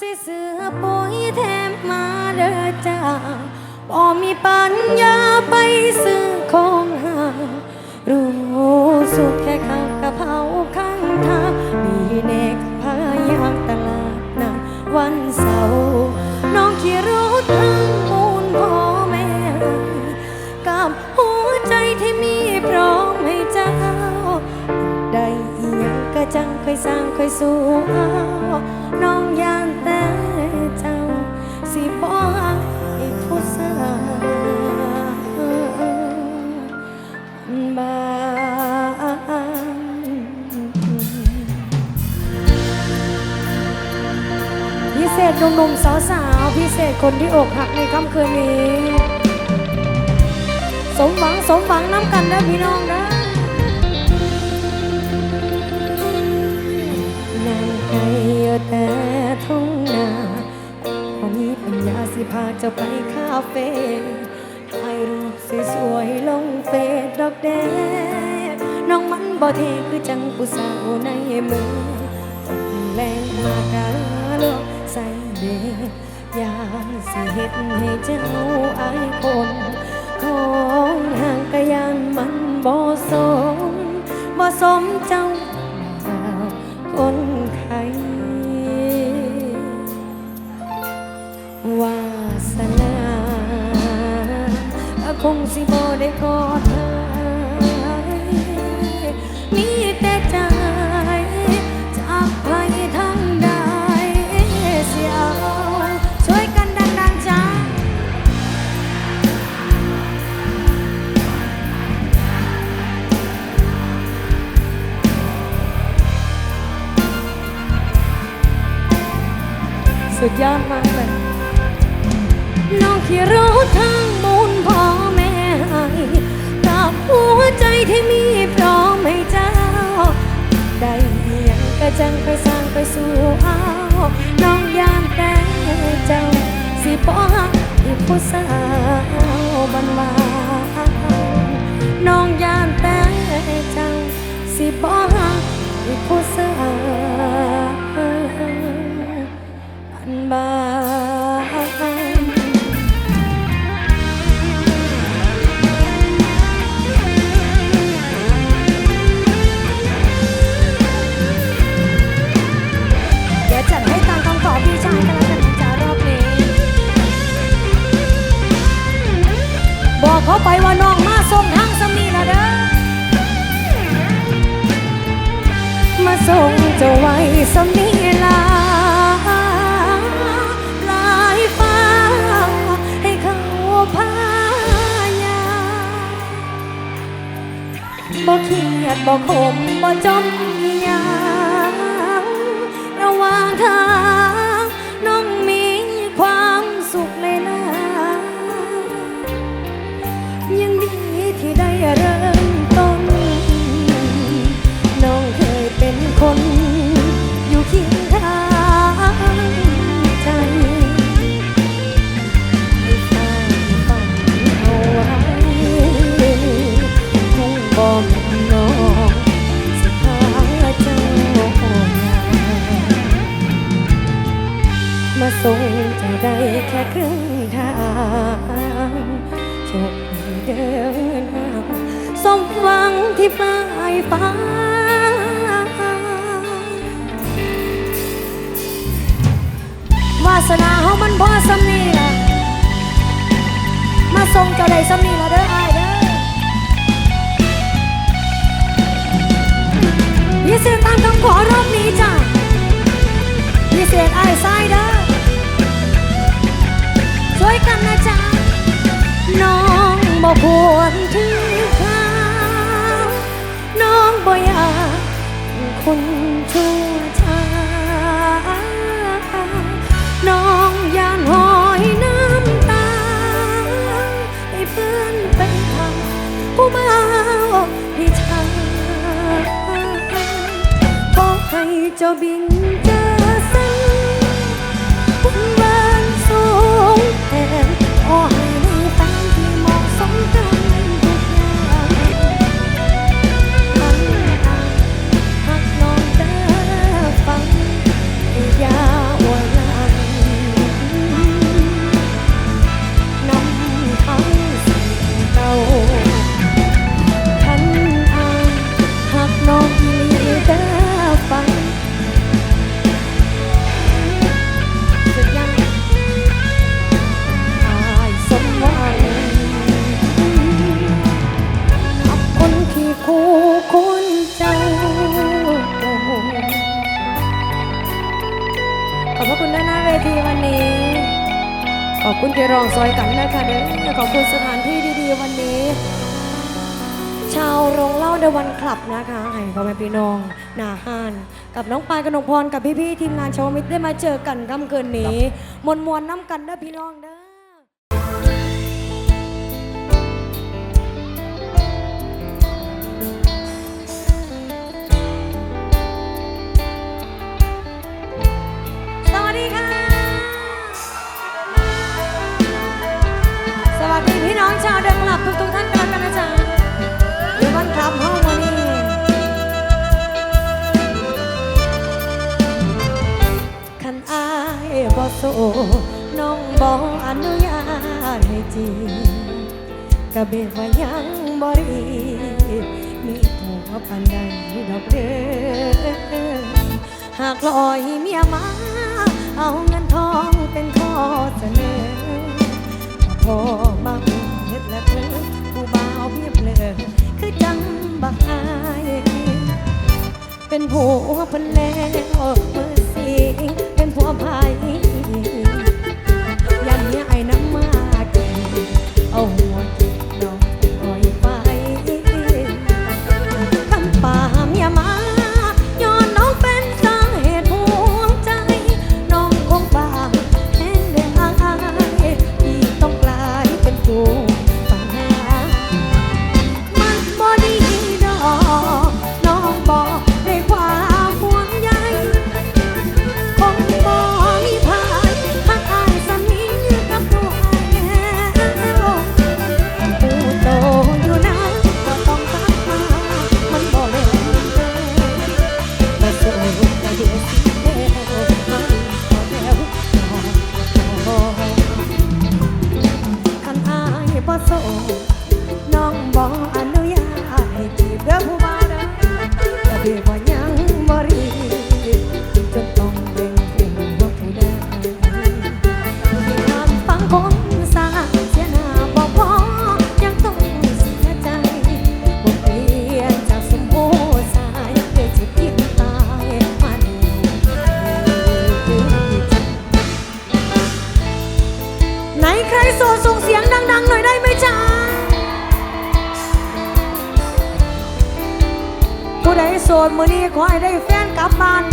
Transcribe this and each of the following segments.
สิเสือปุ๋ยแถมมาเด้อจ้าบ่มีปัญญาไปซื้อของหางรู้สุขแค่ข้าวกะเพราข้างทางมีเน็กพายางตลาดนัดวันเสาร์ ก็จังค่อยสร้างค่อยสู้เอาน้องยานแต่เจ้า สิบ่ให้ผู้สาวบานพิเศษหนุ่มๆสาวๆพิเศษคนที่อกหักในค่ำคืนนี้ สมหวังสมหวังน้ำกันนะพี่น้องนะ แต่ทุ่งนาพอมีปัญญาสิพาเจ้าไปคาเฟ่ถ่ายรูปสวยๆลงเฟซดอกแดงน้องมันบ่เทคือจังผู้สาวในเมืองแรงมากะโลกใส่เดอยากสิเฮ็ดให้เจ้าอายคนของห่างกะยานมันบ่สมบ่สมเจ้าบ่าคน คงสิบ่ได้กอดเธอมีแต่ใจจากไปทางใดเสียเอาช่วยกันดังๆจ้าสุดยอดมากเลยน้องขี่รถทาง ผู้สาว บ่เครียดบ่ขมบ่จมยังระหว่างทาง ม่นน้องสิพาเจ้างานมาส่งจได้แค่ครึ่งทางโชคดีเดินทางสมหวังที่ปลายฟ้า วาสนาเฮามันพอสำนีล่ะมาส่งเจ้าได้สำนีละเด้ออ้ายเด้อ คนชั่วช้าน้องยานหอยน้ำตาให้เพื่อนไปทำผู้บ่าให้ชาขอให้เจ้าบินเจ้า ซอยกันนะคะเด้อขอบคุณสถานที่ดีๆ วันนี้ ชาวโรงเล่าเดวันคลับนะคะไอ้พ่อแม่พี่น้องหนาฮาน กับน้องปายกนกพรกับพี่ๆทีมงานชาวมิตรได้มาเจอกันค่ำคืนนี้ มวลมวลน้ำกันเด้พี่น้องเด้อ บ่โซน้องบ่อนุญาตให้จีกะเบว่ายังบ่รีมีตัวปันใดดอกเด้อหากลอยเมียมา เอาเงินทองเป็นข้อเสนอพอมาเฮ็ดและเพลินผู้บ่าวเพียบเลยคือจังบักอายเป็นผัวพันแล้วมือสิ ভাই นมือนี้ขอยได้แฟนกลับบ้าน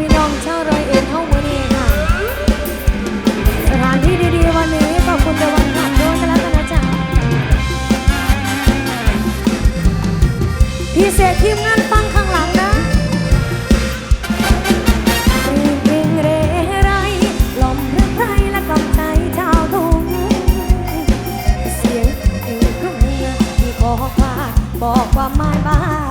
พี่น้องชาวรอยเอ็ดเฮ้ามือนี้ค่ะ สถานที่ดีๆวันนี้ขอบคุณตะวันขัดด้วยกันแล้วกันนะจ๊ะพี่เสกทีมงานฟังข้างหลังนะเพลงเรไรลมเพลินไรและกำใจชาวทุ่งเสียงเพงรุงที่ขอพาบอกว่าไม่บ้า